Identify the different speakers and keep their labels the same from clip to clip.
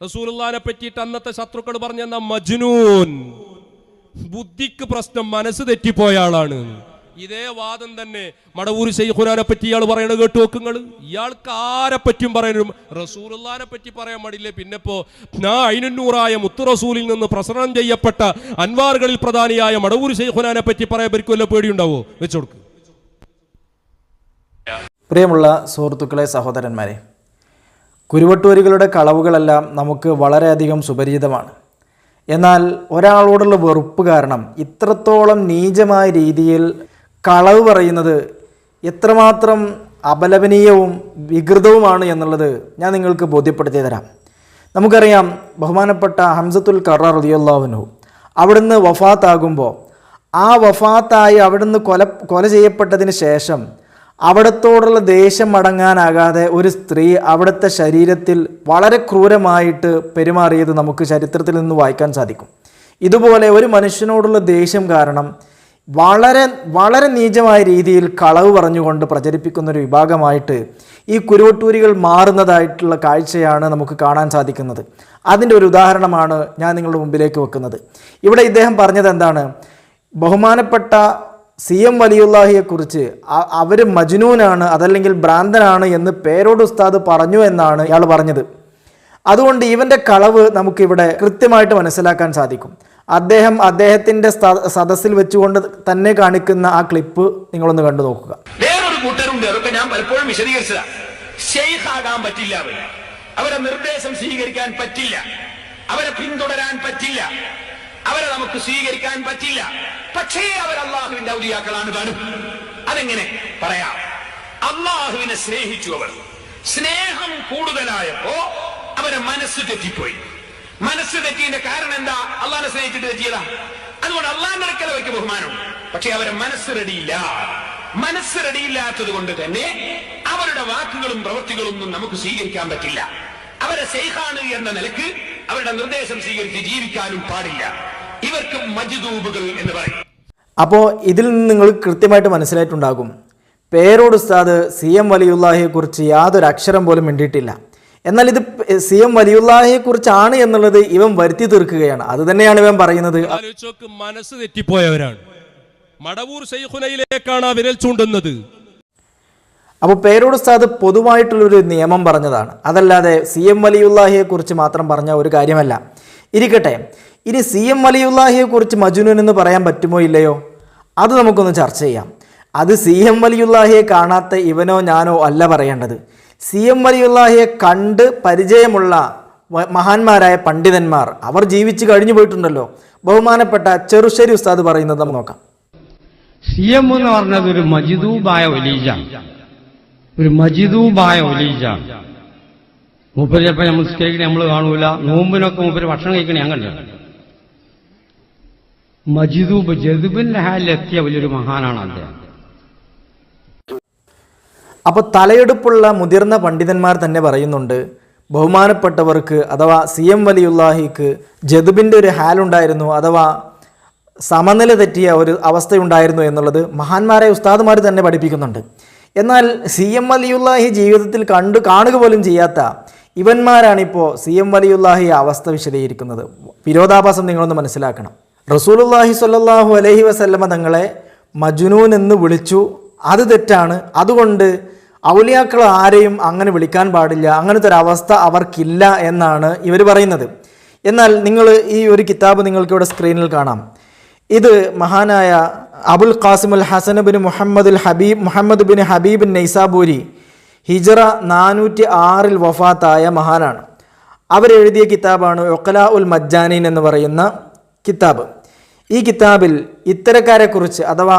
Speaker 1: റസൂലുള്ളാനെ പറ്റിയിട്ട് അന്നത്തെ ശത്രുക്കൾ പറഞ്ഞെന്ന മജ്നൂൻ. ബുദ്ധിക്ക് പ്രശ്നം മനസ്സ് തെറ്റിപ്പോയ ആളാണ്. ഇതേ വാദം തന്നെ മടവൂർ ശൈഖുനാനെ പറ്റി ഇയാൾ പറയണ കേട്ടു നോക്കുങ്ങൾ ഇയാൾക്ക് ആരെ പറ്റിയും പറയാനും റസൂലുള്ളാനെ പറ്റി പറയാൻ പാടില്ലേ? പിന്നെ ഇപ്പോ ഞാൻ അയിനൂറായ മുത്തു റസൂലിൽ നിന്ന് പ്രസരണം ചെയ്യപ്പെട്ട അൻവാറുകളിൽ പ്രധാനിയായ മടവൂർ ശൈഖുനാനെ പറ്റി പറയാൻ വല്ല പേടിയുണ്ടാവോ? വെച്ചോടുക്ക്
Speaker 2: പ്രിയമുള്ള സുഹൃത്തുക്കളെ സഹോദരന്മാരെ കുരുവട്ടൂരികളുടെ കളവുകളെല്ലാം നമുക്ക് വളരെയധികം സുപരിചിതമാണ്. എന്നാൽ ഒരാളോടുള്ള വെറുപ്പ് കാരണം ഇത്രത്തോളം നീചമായ രീതിയിൽ കളവ് പറയുന്നത് എത്രമാത്രം അപലപനീയവും വികൃതവുമാണ് എന്നുള്ളത് ഞാൻ നിങ്ങൾക്ക് ബോധ്യപ്പെടുത്തി തരാം. നമുക്കറിയാം ബഹുമാനപ്പെട്ട ഹംസത്തുൽ കറ റതിയുള്ളാഹുനു അവിടുന്ന് വഫാത്താകുമ്പോൾ ആ വഫാത്തായി അവിടുന്ന് കൊല കൊല ചെയ്യപ്പെട്ടതിന് ശേഷം അവിടത്തോടുള്ള ദേഷ്യം അടങ്ങാനാകാതെ ഒരു സ്ത്രീ അവിടുത്തെ ശരീരത്തിൽ വളരെ ക്രൂരമായിട്ട് പെരുമാറിയത് നമുക്ക് ചരിത്രത്തിൽ നിന്ന് വായിക്കാൻ സാധിക്കും. ഇതുപോലെ ഒരു മനുഷ്യനോടുള്ള ദേഷ്യം കാരണം വളരെ വളരെ നീചമായ രീതിയിൽ കളവ് പറഞ്ഞുകൊണ്ട് പ്രചരിപ്പിക്കുന്ന ഒരു വിഭാഗമായിട്ട് ഈ കുരുവട്ടൂരികൾ മാറുന്നതായിട്ടുള്ള കാഴ്ചയാണ് നമുക്ക് കാണാൻ സാധിക്കുന്നത്. അതിന്റെ ഒരു ഉദാഹരണമാണ് ഞാൻ നിങ്ങളുടെ മുമ്പിലേക്ക് വെക്കുന്നത്. ഇവിടെ ഇദ്ദേഹം പറഞ്ഞത് എന്താണ്? ബഹുമാനപ്പെട്ട സി എം വലിയുല്ലാഹിയെക്കുറിച്ച് അവർ മജ്നൂനാണ് അതല്ലെങ്കിൽ ഭ്രാന്തനാണ് എന്ന് പേരോട് ഉസ്താദ് പറഞ്ഞു എന്നാണ് ഇയാൾ പറഞ്ഞത്. അതുകൊണ്ട് ഇവന്റെ കളവ് നമുക്കിവിടെ കൃത്യമായിട്ട് മനസ്സിലാക്കാൻ സാധിക്കും. അദ്ദേഹം അദ്ദേഹത്തിന്റെ സദസ്സിൽ വെച്ചുകൊണ്ട് തന്നെ കാണിക്കുന്ന ആ ക്ലിപ്പ് നിങ്ങളൊന്ന് കണ്ടു നോക്കുക.
Speaker 3: വേറൊരു കൂട്ടരുണ്ട് അതൊക്കെ ഞാൻ പലപ്പോഴും വിശദീകരിച്ചതാ. ഷെയ്ഖാകാൻ പറ്റില്ല അവരെ നിർദ്ദേശം സ്വീകരിക്കാൻ പറ്റില്ല. അവരെ പിന്തുടരാൻ പറ്റില്ല. അവരെ നമുക്ക് സ്വീകരിക്കാൻ പറ്റില്ല. പക്ഷേ അവർ അള്ളാഹുവിന്റെ ഔലിയാക്കളാണ് താനും അതെങ്ങനെ പറയാം? അള്ളാഹുവിനെ സ്നേഹിച്ചു അവർ. സ്നേഹം കൂടുതലായപ്പോ അവരെ മനസ്സ് തെറ്റിപ്പോയി. മനസ്സ് തെറ്റിയതിന്റെ കാരണം എന്താ? അള്ളാഹിനെ സ്നേഹിച്ചിട്ട് തെറ്റിയതാ. അതുകൊണ്ട് അള്ളാഹിന്റെ അടുക്കൽ അവർക്ക് ബഹുമാനം പക്ഷെ അവരെ മനസ്സ് റെഡിയില്ല. മനസ്സ് റെഡിയില്ലാത്തത് കൊണ്ട് തന്നെ അവരുടെ വാക്കുകളും പ്രവൃത്തികളും ഒന്നും നമുക്ക് സ്വീകരിക്കാൻ പറ്റില്ല. അവരെ സേഹാണ് എന്ന നിലയ്ക്ക് അവരുടെ നിർദ്ദേശം സ്വീകരിച്ച് ജീവിക്കാനും പാടില്ല. ഇവർക്ക് മജ്ദൂബുകൾ എന്ന് പറയും.
Speaker 2: അപ്പോൾ ഇതിൽ നിന്ന് നിങ്ങൾ കൃത്യമായിട്ട് മനസ്സിലായിട്ടുണ്ടാകും. പേരോട് ഉസ്താദ് സി എം വലിയുല്ലാഹിയെക്കുറിച്ച് യാതൊരു അക്ഷരം പോലും മിണ്ടിയിട്ടില്ല. എന്നാൽ ഇത് സി എം വലിയുല്ലാഹിയെക്കുറിച്ചാണ് എന്നുള്ളത് ഇവൻ വരുത്തി തീർക്കുകയാണ്. അത് തന്നെയാണ് ഇവൻ പറയുന്നത്.
Speaker 1: മനസ്സ് തെറ്റിപ്പോയവരാണ്. മടവൂർ ശൈഖുനയിലേക്കാണ് ആ വിരൽ ചൂണ്ടുന്നത്.
Speaker 2: അപ്പോൾ പേരോട് ഉസ്താദ് പൊതുവായിട്ടുള്ളൊരു നിയമം പറഞ്ഞതാണ്. അതല്ലാതെ സി എം വലിയുല്ലാഹിയെക്കുറിച്ച് മാത്രം പറഞ്ഞ ഒരു കാര്യമല്ല. ഇരിക്കട്ടെ ഇനി സി എം വലിയുല്ലാഹിയെക്കുറിച്ച് മജുനുൻ എന്ന് പറയാൻ പറ്റുമോ ഇല്ലയോ? അത് നമുക്കൊന്ന് ചർച്ച ചെയ്യാം. അത് സി എം വലിയുല്ലാഹിയെ കാണാത്ത ഇവനോ ഞാനോ അല്ല പറയേണ്ടത്. സി എം വലിയുല്ലാഹിയെ കണ്ട് പരിചയമുള്ള മഹാന്മാരായ പണ്ഡിതന്മാർ അവർ ജീവിച്ചു കഴിഞ്ഞു പോയിട്ടുണ്ടല്ലോ. ബഹുമാനപ്പെട്ട ചെറുശ്ശേരി ഉസ്താദ് പറയുന്നത് നമുക്ക് നോക്കാം.
Speaker 4: സി എം എന്ന് പറഞ്ഞത് ഒരു മജിദൂബായ ഒലീജാണ്. ഒരു മജിദൂബായ ഒലീജാണ്. മൂപ്പര് ചിലപ്പോൾ നമ്മൾ സ്കേക്കിനെ നമ്മൾ കാണൂല. നോമ്പിനൊക്കെ മൂപ്പര് ഭക്ഷണം കഴിക്കണേ ഞാൻ കണ്ടു മജിദൂബ് ജദുബിന്റെ ഹാലിലെത്തിയ വലിയൊരു മഹാനാണ് അദ്ദേഹം.
Speaker 2: അപ്പോൾ തലയെടുപ്പുള്ള മുതിർന്ന പണ്ഡിതന്മാർ തന്നെ പറയുന്നുണ്ട് ബഹുമാനപ്പെട്ടവർക്ക് അഥവാ സി എം വലിയുല്ലാഹിക്ക് ജദുബിന്റെ ഒരു ഹാലുണ്ടായിരുന്നു അഥവാ സമനില തെറ്റിയ ഒരു അവസ്ഥയുണ്ടായിരുന്നു എന്നുള്ളത് മഹാന്മാരെ ഉസ്താദുമാർ തന്നെ പഠിപ്പിക്കുന്നുണ്ട്. എന്നാൽ സി എം വലിയുല്ലാഹി ജീവിതത്തിൽ കണ്ടു കാണുക പോലും ചെയ്യാത്ത ഇവന്മാരാണിപ്പോൾ സി എം വലിയുല്ലാഹി അവസ്ഥ വിശദീകരിക്കുന്നത്. വിരോധാഭാസം നിങ്ങളൊന്ന് മനസ്സിലാക്കണം. റസൂലുല്ലാഹി സ്വല്ലല്ലാഹു അലഹി വസല്ലമ തങ്ങളെ മജുനൂൻ എന്ന് വിളിച്ചു. അത് തെറ്റാണ്. അതുകൊണ്ട് ഔലിയാക്കൾ ആരെയും അങ്ങനെ വിളിക്കാൻ പാടില്ല. അങ്ങനത്തെ ഒരു അവസ്ഥ അവർക്കില്ല എന്നാണ് ഇവർ പറയുന്നത്. എന്നാൽ നിങ്ങൾ ഈ ഒരു കിതാബ് നിങ്ങൾക്ക് ഇവിടെ സ്ക്രീനിൽ കാണാം. ഇത് മഹാനായ അബുൽ ഖാസിമുൽ ഹസൻ ബിൻ മുഹമ്മദ് ഹബീബ് മുഹമ്മദ് ബിൻ ഹബീബ് നൈസാബൂരി ഹിജറ നാനൂറ്റി ആറിൽ വഫാത്തായ മഹാനാണ്. അവരെഴുതിയ കിതാബാണ് ഒക്കല ഉൽ മജ്ജാനീൻ എന്ന് പറയുന്ന കിതാബ്. ഈ കിതാബിൽ ഇത്തരക്കാരെക്കുറിച്ച് അഥവാ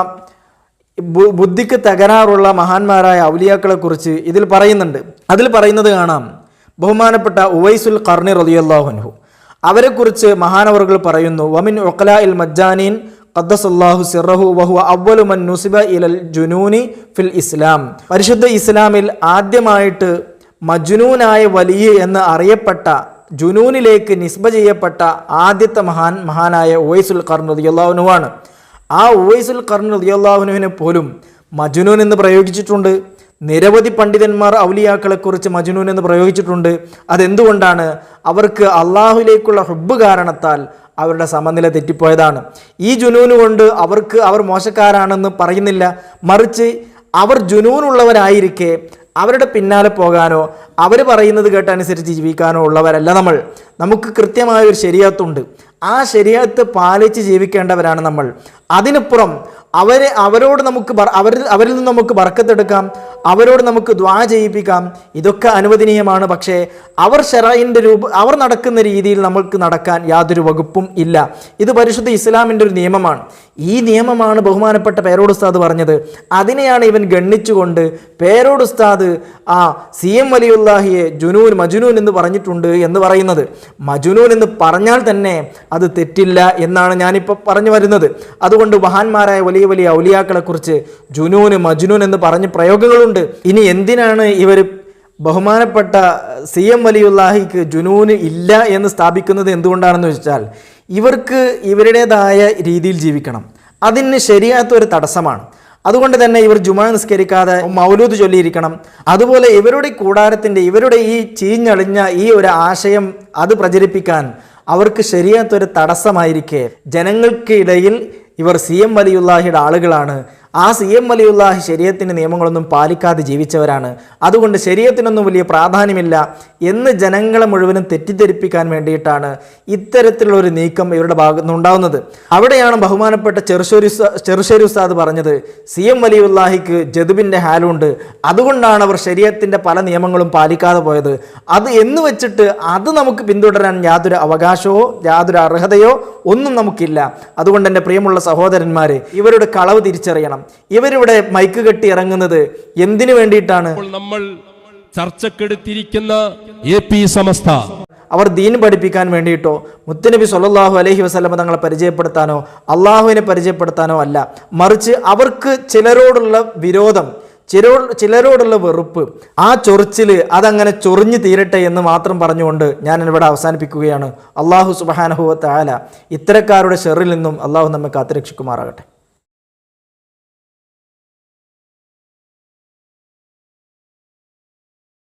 Speaker 2: ബുദ്ധിക്ക് തകരാറുള്ള മഹാന്മാരായ ഔലിയാക്കളെക്കുറിച്ച് ഇതിൽ പറയുന്നുണ്ട്. അതിൽ പറയുന്നത് കാണാം. ബഹുമാനപ്പെട്ട ഉവൈസുൽ കർണി റലിയല്ലാഹുൻഹു അവരെക്കുറിച്ച് മഹാനവറുകൾ പറയുന്നു വമിൻ ഒക്കല ഇൽ മജ്ജാനീൻ ഖദ്ദസല്ലാഹു സിറഹു വഹു അവലു മൻ നുസിബ ഇലൽ ജുനൂനി ഫിൽ ഇസ്ലാം. പരിശുദ്ധ ഇസ്ലാമിൽ ആദ്യമായിട്ട് മജ്നൂനായ വലിയ എന്ന് അറിയപ്പെട്ട ജുനൂനിലേക്ക് നിസ്ബ ചെയ്യപ്പെട്ട ആദ്യത്തെ മഹാൻ മഹാനായ ഉവൈസുൽ കർൺ ആണ്. ആ ഉവൈസുൽ കർണ റളിയല്ലാഹുനുവിനെ പോലും മജുനൂൻ എന്ന് പ്രയോഗിച്ചിട്ടുണ്ട്. നിരവധി പണ്ഡിതന്മാർ ഔലിയാക്കളെക്കുറിച്ച് മജ്നൂൻ എന്ന് പ്രയോഗിച്ചിട്ടുണ്ട്. അതെന്തുകൊണ്ടാണ്? അവർക്ക് അള്ളാഹുലേക്കുള്ള ഹുബ് കാരണത്താൽ അവരുടെ സമനില തെറ്റിപ്പോയതാണ്. ഈ ജുനൂന് കൊണ്ട് അവർക്ക് അവർ മോശക്കാരാണെന്ന് പറയുന്നില്ല. മറിച്ച് അവർ ജുനൂനുള്ളവരായിരിക്കെ അവരുടെ പിന്നാലെ പോകാനോ അവർ പറയുന്നത് കേട്ടനുസരിച്ച് ജീവിക്കാനോ ഉള്ളവരല്ല നമ്മൾ. നമുക്ക് കൃത്യമായ ഒരു ശരിയാത്തുണ്ട് ആ ശരിയാത്ത് പാലിച്ച് ജീവിക്കേണ്ടവരാണ് നമ്മൾ. അതിനപ്പുറം അവരെ അവരോട് നമുക്ക് അവരിൽ അവരിൽ നിന്ന് നമുക്ക് ബർക്കത്തെടുക്കാം അവരോട് നമുക്ക് ദ്വാ ചെയ്യിപ്പിക്കാം. ഇതൊക്കെ അനുവദനീയമാണ്. പക്ഷേ അവർ ഷെറായിന്റെ രൂപ അവർ നടക്കുന്ന രീതിയിൽ നമ്മൾക്ക് നടക്കാൻ യാതൊരു വകുപ്പും ഇല്ല. ഇത് പരിശുദ്ധ ഇസ്ലാമിന്റെ ഒരു നിയമമാണ്. ഈ നിയമമാണ് ബഹുമാനപ്പെട്ട പേരോട് ഉസ്താദ് പറഞ്ഞത്. അതിനെയാണ് ഇവൻ ഗണ്ണിച്ചുകൊണ്ട് പേരോട് ഉസ്താദ് ആ സി എം വലിയുല്ലാഹിയെ ജുനൂൻ മജുനൂൻ എന്ന് പറഞ്ഞിട്ടുണ്ട് എന്ന് പറയുന്നത്. മജുനൂൻ എന്ന് പറഞ്ഞാൽ തന്നെ അത് തെറ്റില്ല എന്നാണ് ഞാനിപ്പോൾ പറഞ്ഞു വരുന്നത്. അതുകൊണ്ട് മഹാന്മാരായ വലിയ വലിയ ഔലിയാക്കളെക്കുറിച്ച് ജുനൂന് മജുനൂൻ എന്ന് പറഞ്ഞ പ്രയോഗങ്ങളുണ്ട്. ഇനി എന്തിനാണ് ഇവർ ബഹുമാനപ്പെട്ട സി എം വലിയുല്ലാഹിക്ക് ജുനൂന് ഇല്ല എന്ന് സ്ഥാപിക്കുന്നത് എന്തുകൊണ്ടാണെന്ന് വെച്ചാൽ ഇവർക്ക് ഇവരുടേതായ രീതിയിൽ ജീവിക്കണം. അതിന് ശരിയാത്ത ഒരു തടസ്സമാണ്. അതുകൊണ്ട് തന്നെ ഇവർ ജുമാ നിസ്കരിക്കാതെ മൗലൂദ് ചൊല്ലിയിരിക്കണം. അതുപോലെ ഇവരുടെ കൂടാരത്തിന്റെ ഇവരുടെ ഈ ചീഞ്ഞളിഞ്ഞ ഈ ഒരു ആശയം അത് പ്രചരിപ്പിക്കാൻ അവർക്ക് ശരിയാത്തൊരു തടസ്സമായിരിക്കെ. ജനങ്ങൾക്കിടയിൽ ഇവർ സി എം വലിയുല്ലാഹിയുടെ ആളുകളാണ്. ആ സി എം വലിയുല്ലാഹി ശരീരത്തിന്റെ നിയമങ്ങളൊന്നും പാലിക്കാതെ ജീവിച്ചവരാണ്. അതുകൊണ്ട് ശരീരത്തിനൊന്നും വലിയ പ്രാധാന്യമില്ല. എന്ന് ജനങ്ങളെ മുഴുവനും തെറ്റിദ്ധരിപ്പിക്കാൻ വേണ്ടിയിട്ടാണ് ഇത്തരത്തിലുള്ള ഒരു നീക്കം ഇവരുടെ ഭാഗത്തു നിന്നുണ്ടാവുന്നത് അവിടെയാണ് ബഹുമാനപ്പെട്ട ചെറുശ്ശേരി ചെറുശ്ശേരി ഉസ്താദ് പറഞ്ഞത് സി എം വലിയുല്ലാഹിക്ക് ജതുബിന്റെ ഹാലുണ്ട്. അതുകൊണ്ടാണ് അവർ ശരീരത്തിന്റെ പല നിയമങ്ങളും പാലിക്കാതെ പോയത്. അത് എന്ന് വെച്ചിട്ട് അത് നമുക്ക് പിന്തുടരാൻ യാതൊരു അവകാശമോ യാതൊരു അർഹതയോ ഒന്നും നമുക്കില്ല. അതുകൊണ്ട് എന്റെ പ്രിയമുള്ള സഹോദരന്മാരെ ഇവരുടെ കളവ് തിരിച്ചറിയണം. ഇവരിവിടെ മൈക്ക് കെട്ടി ഇറങ്ങുന്നത് എന്തിനു വേണ്ടിയിട്ടാണ്?
Speaker 1: നമ്മൾ ചർച്ചക്കെടുത്തിരിക്കുന്ന എ പി സമസ്ത.
Speaker 2: അവർ ദീൻ പഠിപ്പിക്കാൻ വേണ്ടിയിട്ടോ മുത്തനബി സൊല്ലാഹു അലഹി വസ്ലമ തങ്ങളെ പരിചയപ്പെടുത്താനോ അള്ളാഹുവിനെ പരിചയപ്പെടുത്താനോ അല്ല. മറിച്ച് അവർക്ക് ചിലരോടുള്ള വിരോധം ചിലോ ചിലരോടുള്ള വെറുപ്പ് ആ ചൊറിച്ചിൽ അതങ്ങനെ ചൊറിഞ്ഞു തീരട്ടെ എന്ന് മാത്രം പറഞ്ഞുകൊണ്ട് ഞാൻ ഇവിടെ അവസാനിപ്പിക്കുകയാണ്. അള്ളാഹു സുബഹാനഹുവ താല ഇത്തരക്കാരുടെ ഷെറിൽ നിന്നും അള്ളാഹു നമ്മെ കാത്തുരക്ഷിക്കുമാറാകട്ടെ.